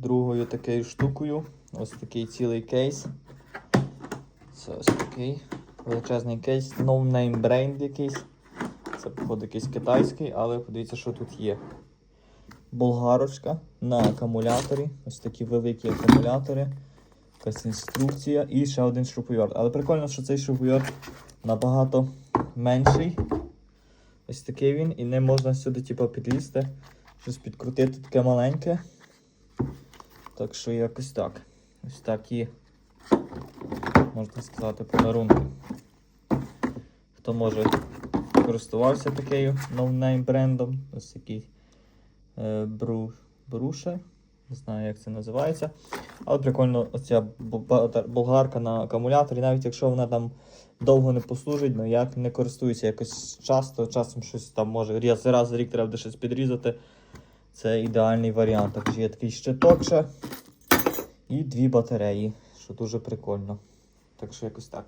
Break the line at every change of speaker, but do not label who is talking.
другою такою штукою. Ось такий цілий кейс. Це ось такий величезний кейс. No name brand якийсь. Це, походу, якийсь китайський, але подивіться, що тут є. Болгарочка на акумуляторі. Ось такі великі акумулятори. Якась інструкція і ще один шуруповерт. Але прикольно, що цей шуруповерт набагато менший. Ось такий він, і не можна сюди типу, підлізти, щось підкрутити таке маленьке. Так що якось так. Ось такі, можна сказати, подарунки. Хто може користувався такою ноунейм брендом, ось такий е, бру, бруше. Не знаю, як це називається. Але прикольно, оця болгарка на акумуляторі, навіть якщо вона там довго не послужить, ну як не користуюся якось часто, часом щось там може раз, раз в рік треба щось підрізати. Це ідеальний варіант. Також є такий щиток ще і дві батареї, що дуже прикольно. Так що якось так.